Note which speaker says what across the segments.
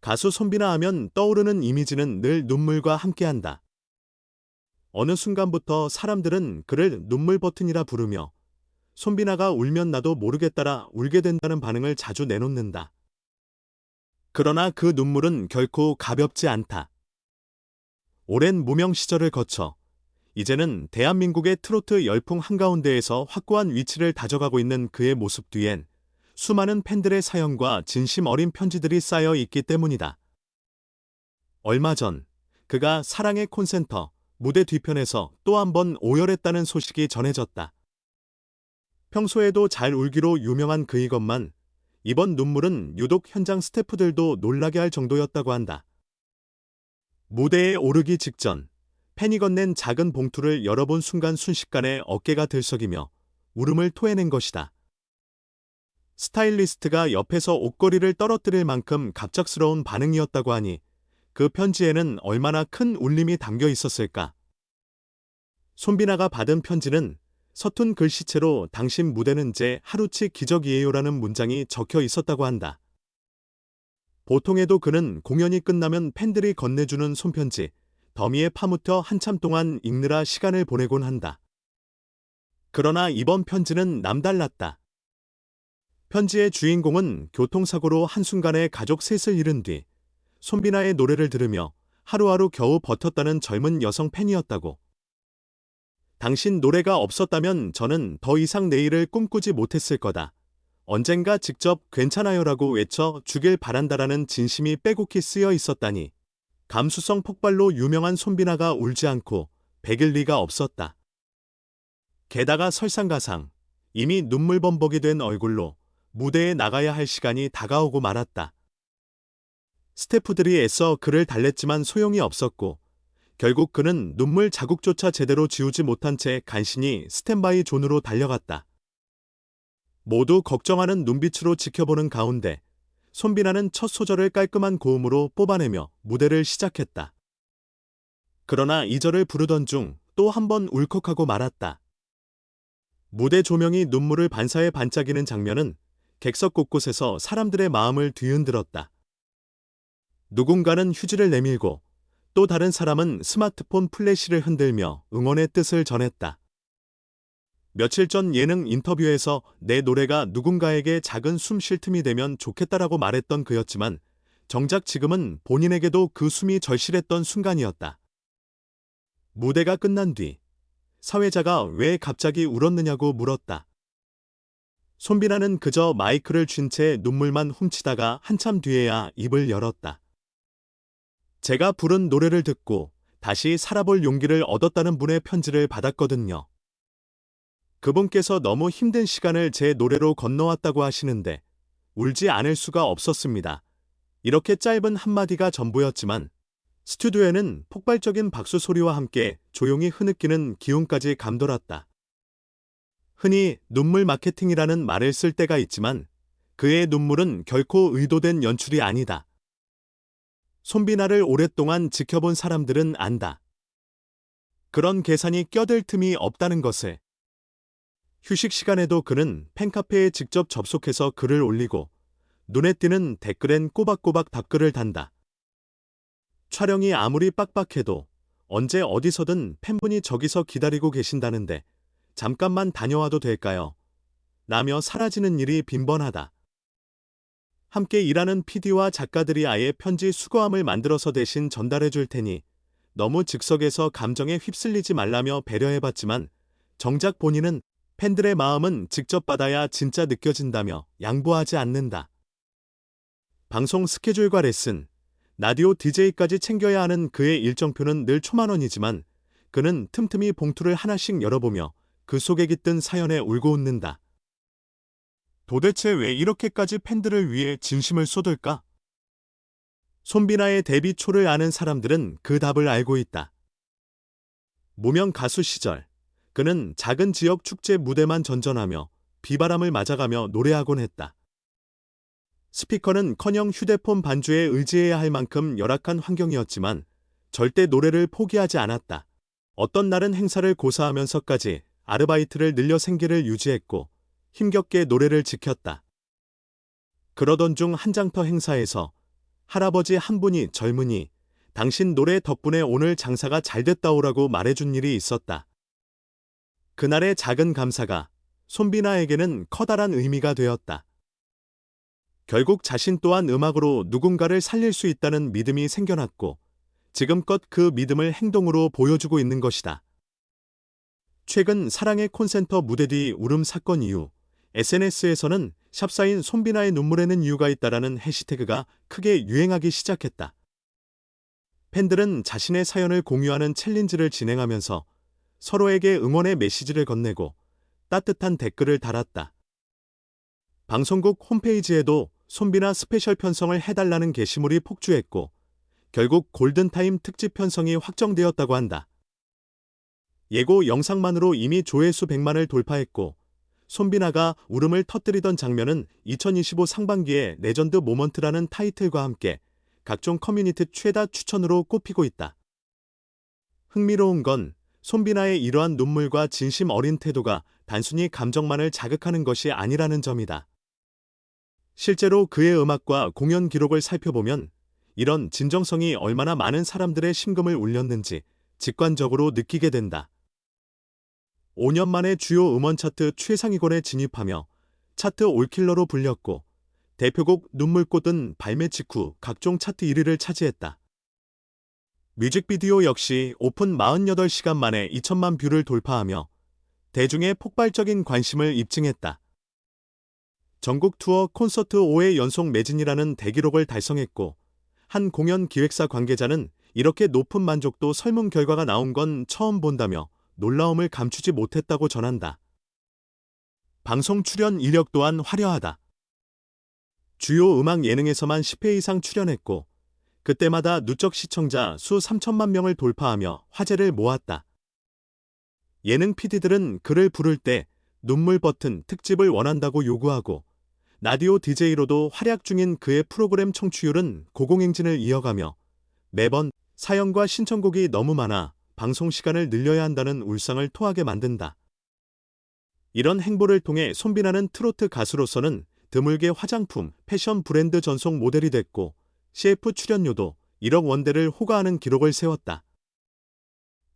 Speaker 1: 가수 손비나 하면 떠오르는 이미지는 늘 눈물과 함께한다. 어느 순간부터 사람들은 그를 눈물 버튼이라 부르며 손비나가 울면 나도 모르겠다라 울게 된다는 반응을 자주 내놓는다. 그러나 그 눈물은 결코 가볍지 않다. 오랜 무명 시절을 거쳐 이제는 대한민국의 트로트 열풍 한가운데에서 확고한 위치를 다져가고 있는 그의 모습 뒤엔 수많은 팬들의 사연과 진심 어린 편지들이 쌓여 있기 때문이다. 얼마 전 그가 사랑의 콘센터 무대 뒤편에서 또 한 번 오열했다는 소식이 전해졌다. 평소에도 잘 울기로 유명한 그이것만 이번 눈물은 유독 현장 스태프들도 놀라게 할 정도였다고 한다. 무대에 오르기 직전 팬이 건넨 작은 봉투를 열어본 순간 순식간에 어깨가 들썩이며 울음을 토해낸 것이다. 스타일리스트가 옆에서 옷걸이를 떨어뜨릴 만큼 갑작스러운 반응이었다고 하니 그 편지에는 얼마나 큰 울림이 담겨 있었을까. 손비나가 받은 편지는 서툰 글씨체로 당신 무대는 제 하루치 기적이에요라는 문장이 적혀 있었다고 한다. 보통에도 그는 공연이 끝나면 팬들이 건네주는 손편지, 더미에 파묻혀 한참 동안 읽느라 시간을 보내곤 한다. 그러나 이번 편지는 남달랐다. 편지의 주인공은 교통사고로 한순간에 가족 셋을 잃은 뒤 손비나의 노래를 들으며 하루하루 겨우 버텼다는 젊은 여성 팬이었다고. 당신 노래가 없었다면 저는 더 이상 내일을 꿈꾸지 못했을 거다. 언젠가 직접 괜찮아요라고 외쳐 주길 바란다라는 진심이 빼곡히 쓰여 있었다니. 감수성 폭발로 유명한 손비나가 울지 않고 백일 리가 없었다. 게다가 설상가상 이미 눈물 범벅이 된 얼굴로 무대에 나가야 할 시간이 다가오고 말았다. 스태프들이 애써 그를 달랬지만 소용이 없었고 결국 그는 눈물 자국조차 제대로 지우지 못한 채 간신히 스탠바이 존으로 달려갔다. 모두 걱정하는 눈빛으로 지켜보는 가운데 손비나는 첫 소절을 깔끔한 고음으로 뽑아내며 무대를 시작했다. 그러나 이 절을 부르던 중 또 한 번 울컥하고 말았다. 무대 조명이 눈물을 반사해 반짝이는 장면은 객석 곳곳에서 사람들의 마음을 뒤흔들었다. 누군가는 휴지를 내밀고 또 다른 사람은 스마트폰 플래시를 흔들며 응원의 뜻을 전했다. 며칠 전 예능 인터뷰에서 내 노래가 누군가에게 작은 숨 쉴 틈이 되면 좋겠다라고 말했던 그였지만 정작 지금은 본인에게도 그 숨이 절실했던 순간이었다. 무대가 끝난 뒤 사회자가 왜 갑자기 울었느냐고 물었다. 손비나는 그저 마이크를 쥔 채 눈물만 훔치다가 한참 뒤에야 입을 열었다. 제가 부른 노래를 듣고 다시 살아볼 용기를 얻었다는 분의 편지를 받았거든요. 그분께서 너무 힘든 시간을 제 노래로 건너왔다고 하시는데 울지 않을 수가 없었습니다. 이렇게 짧은 한마디가 전부였지만 스튜디오에는 폭발적인 박수 소리와 함께 조용히 흐느끼는 기운까지 감돌았다. 흔히 눈물 마케팅이라는 말을 쓸 때가 있지만 그의 눈물은 결코 의도된 연출이 아니다. 손비나를 오랫동안 지켜본 사람들은 안다. 그런 계산이 껴들 틈이 없다는 것을. 휴식 시간에도 그는 팬카페에 직접 접속해서 글을 올리고 눈에 띄는 댓글엔 꼬박꼬박 답글을 단다. 촬영이 아무리 빡빡해도 언제 어디서든 팬분이 저기서 기다리고 계신다는데 잠깐만 다녀와도 될까요? 라며 사라지는 일이 빈번하다. 함께 일하는 PD와 작가들이 아예 편지 수거함을 만들어서 대신 전달해 줄 테니 너무 즉석에서 감정에 휩쓸리지 말라며 배려해봤지만 정작 본인은 팬들의 마음은 직접 받아야 진짜 느껴진다며 양보하지 않는다. 방송 스케줄과 레슨, 라디오 DJ까지 챙겨야 하는 그의 일정표는 늘 초만원이지만 그는 틈틈이 봉투를 하나씩 열어보며 그 속에 깃든 사연에 울고 웃는다. 도대체 왜 이렇게까지 팬들을 위해 진심을 쏟을까? 손비나의 데뷔 초를 아는 사람들은 그 답을 알고 있다. 무명 가수 시절, 그는 작은 지역 축제 무대만 전전하며 비바람을 맞아가며 노래하곤 했다. 스피커는 커녕 휴대폰 반주에 의지해야 할 만큼 열악한 환경이었지만 절대 노래를 포기하지 않았다. 어떤 날은 행사를 고사하면서까지 아르바이트를 늘려 생계를 유지했고 힘겹게 노래를 지켰다. 그러던 중 한장터 행사에서 할아버지 한 분이 젊은이 당신 노래 덕분에 오늘 장사가 잘 됐다오라고 말해준 일이 있었다. 그날의 작은 감사가 손비나에게는 커다란 의미가 되었다. 결국 자신 또한 음악으로 누군가를 살릴 수 있다는 믿음이 생겨났고 지금껏 그 믿음을 행동으로 보여주고 있는 것이다. 최근 사랑의 콘센터 무대 뒤 울음 사건 이후 SNS에서는 샵사인 손비나의 눈물에는 이유가 있다라는 해시태그가 크게 유행하기 시작했다. 팬들은 자신의 사연을 공유하는 챌린지를 진행하면서 서로에게 응원의 메시지를 건네고 따뜻한 댓글을 달았다. 방송국 홈페이지에도 손비나 스페셜 편성을 해달라는 게시물이 폭주했고 결국 골든타임 특집 편성이 확정되었다고 한다. 예고 영상만으로 이미 조회수 100만을 돌파했고 손비나가 울음을 터뜨리던 장면은 2025 상반기에 레전드 모먼트라는 타이틀과 함께 각종 커뮤니티 최다 추천으로 꼽히고 있다. 흥미로운 건 손비나의 이러한 눈물과 진심 어린 태도가 단순히 감정만을 자극하는 것이 아니라는 점이다. 실제로 그의 음악과 공연 기록을 살펴보면 이런 진정성이 얼마나 많은 사람들의 심금을 울렸는지 직관적으로 느끼게 된다. 5년 만에 주요 음원 차트 최상위권에 진입하며 차트 올킬러로 불렸고 대표곡 눈물꽃은 발매 직후 각종 차트 1위를 차지했다. 뮤직비디오 역시 오픈 48시간 만에 2천만 뷰를 돌파하며 대중의 폭발적인 관심을 입증했다. 전국 투어 콘서트 5회 연속 매진이라는 대기록을 달성했고 한 공연 기획사 관계자는 이렇게 높은 만족도 설문 결과가 나온 건 처음 본다며 놀라움을 감추지 못했다고 전한다. 방송 출연 이력 또한 화려하다. 주요 음악 예능에서만 10회 이상 출연했고 그때마다 누적 시청자 수 3천만 명을 돌파하며 화제를 모았다. 예능 PD들은 그를 부를 때 눈물 버튼 특집을 원한다고 요구하고 라디오 DJ로도 활약 중인 그의 프로그램 청취율은 고공행진을 이어가며 매번 사연과 신청곡이 너무 많아 방송 시간을 늘려야 한다는 울상을 토하게 만든다. 이런 행보를 통해 손비나는 트로트 가수로서는 드물게 화장품, 패션 브랜드 전속 모델이 됐고 CF 출연료도 1억 원대를 호가하는 기록을 세웠다.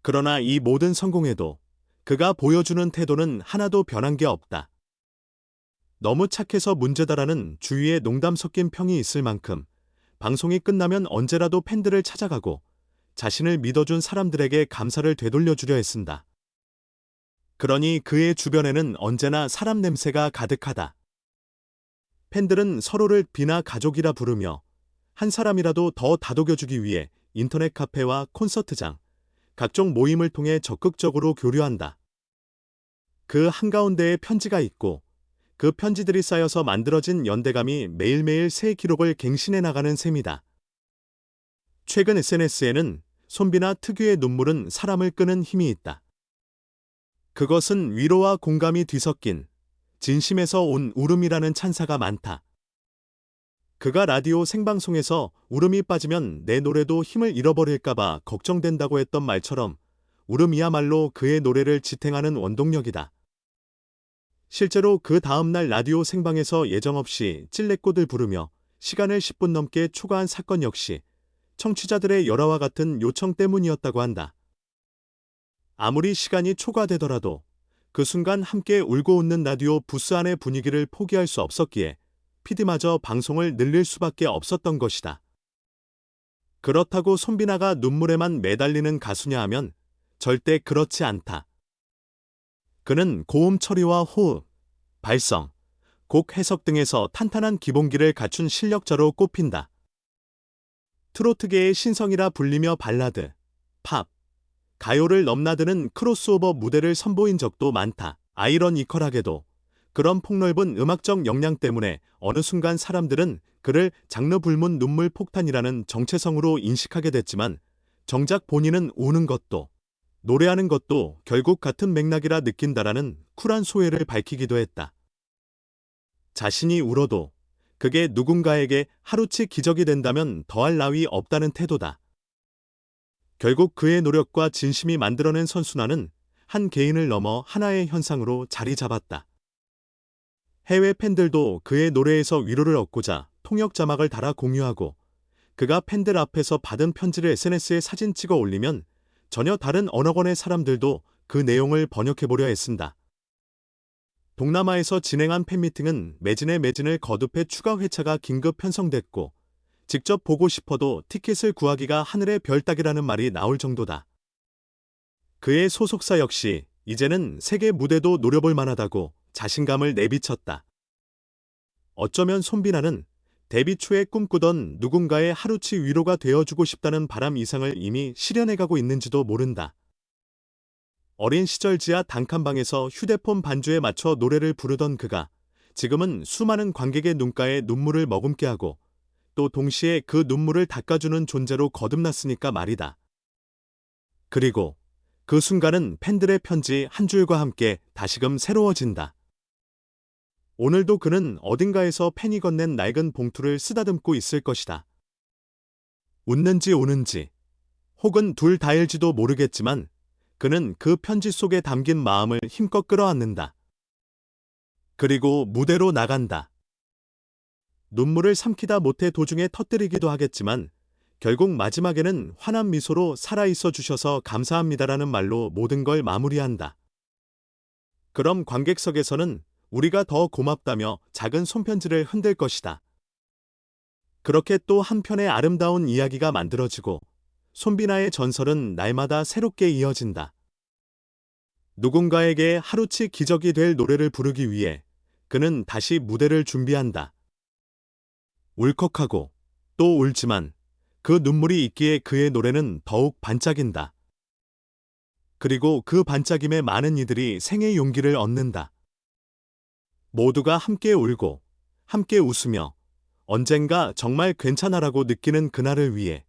Speaker 1: 그러나 이 모든 성공에도 그가 보여주는 태도는 하나도 변한 게 없다. 너무 착해서 문제다라는 주위에 농담 섞인 평이 있을 만큼 방송이 끝나면 언제라도 팬들을 찾아가고 자신을 믿어준 사람들에게 감사를 되돌려주려 했습니다. 그러니 그의 주변에는 언제나 사람 냄새가 가득하다. 팬들은 서로를 비나 가족이라 부르며 한 사람이라도 더 다독여주기 위해 인터넷 카페와 콘서트장, 각종 모임을 통해 적극적으로 교류한다. 그 한가운데에 편지가 있고 그 편지들이 쌓여서 만들어진 연대감이 매일매일 새 기록을 갱신해 나가는 셈이다. 최근 SNS에는 손비나 특유의 눈물은 사람을 끄는 힘이 있다. 그것은 위로와 공감이 뒤섞인 진심에서 온 울음이라는 찬사가 많다. 그가 라디오 생방송에서 울음이 빠지면 내 노래도 힘을 잃어버릴까봐 걱정된다고 했던 말처럼 울음이야말로 그의 노래를 지탱하는 원동력이다. 실제로 그 다음날 라디오 생방에서 예정없이 찔레꽃을 부르며 시간을 10분 넘게 초과한 사건 역시 청취자들의 열화와 같은 요청 때문이었다고 한다. 아무리 시간이 초과되더라도 그 순간 함께 울고 웃는 라디오 부스 안의 분위기를 포기할 수 없었기에 PD마저 방송을 늘릴 수밖에 없었던 것이다. 그렇다고 손비나가 눈물에만 매달리는 가수냐 하면 절대 그렇지 않다. 그는 고음 처리와 호흡, 발성, 곡 해석 등에서 탄탄한 기본기를 갖춘 실력자로 꼽힌다. 트로트계의 신성이라 불리며 발라드, 팝, 가요를 넘나드는 크로스오버 무대를 선보인 적도 많다. 아이러니컬하게도 그런 폭넓은 음악적 역량 때문에 어느 순간 사람들은 그를 장르 불문 눈물 폭탄이라는 정체성으로 인식하게 됐지만 정작 본인은 우는 것도 노래하는 것도 결국 같은 맥락이라 느낀다라는 쿨한 소회를 밝히기도 했다. 자신이 울어도 그게 누군가에게 하루치 기적이 된다면 더할 나위 없다는 태도다. 결국 그의 노력과 진심이 만들어낸 선순환은 한 개인을 넘어 하나의 현상으로 자리 잡았다. 해외 팬들도 그의 노래에서 위로를 얻고자 통역 자막을 달아 공유하고 그가 팬들 앞에서 받은 편지를 SNS에 사진 찍어 올리면 전혀 다른 언어권의 사람들도 그 내용을 번역해보려 애쓴다. 동남아에서 진행한 팬미팅은 매진에 매진을 거듭해 추가 회차가 긴급 편성됐고 직접 보고 싶어도 티켓을 구하기가 하늘의 별 따기라는 말이 나올 정도다. 그의 소속사 역시 이제는 세계 무대도 노려볼 만하다고 자신감을 내비쳤다. 어쩌면 손비나는 데뷔 초에 꿈꾸던 누군가의 하루치 위로가 되어주고 싶다는 바람 이상을 이미 실현해가고 있는지도 모른다. 어린 시절 지하 단칸방에서 휴대폰 반주에 맞춰 노래를 부르던 그가 지금은 수많은 관객의 눈가에 눈물을 머금게 하고 또 동시에 그 눈물을 닦아주는 존재로 거듭났으니까 말이다. 그리고 그 순간은 팬들의 편지 한 줄과 함께 다시금 새로워진다. 오늘도 그는 어딘가에서 팬이 건넨 낡은 봉투를 쓰다듬고 있을 것이다. 웃는지 우는지, 혹은 둘 다일지도 모르겠지만 그는 그 편지 속에 담긴 마음을 힘껏 끌어안는다. 그리고 무대로 나간다. 눈물을 삼키다 못해 도중에 터뜨리기도 하겠지만 결국 마지막에는 환한 미소로 살아있어 주셔서 감사합니다라는 말로 모든 걸 마무리한다. 그럼 관객석에서는 우리가 더 고맙다며 작은 손편지를 흔들 것이다. 그렇게 또 한편의 아름다운 이야기가 만들어지고 손비나의 전설은 날마다 새롭게 이어진다. 누군가에게 하루치 기적이 될 노래를 부르기 위해 그는 다시 무대를 준비한다. 울컥하고 또 울지만 그 눈물이 있기에 그의 노래는 더욱 반짝인다. 그리고 그 반짝임에 많은 이들이 생의 용기를 얻는다. 모두가 함께 울고 함께 웃으며 언젠가 정말 괜찮아라고 느끼는 그날을 위해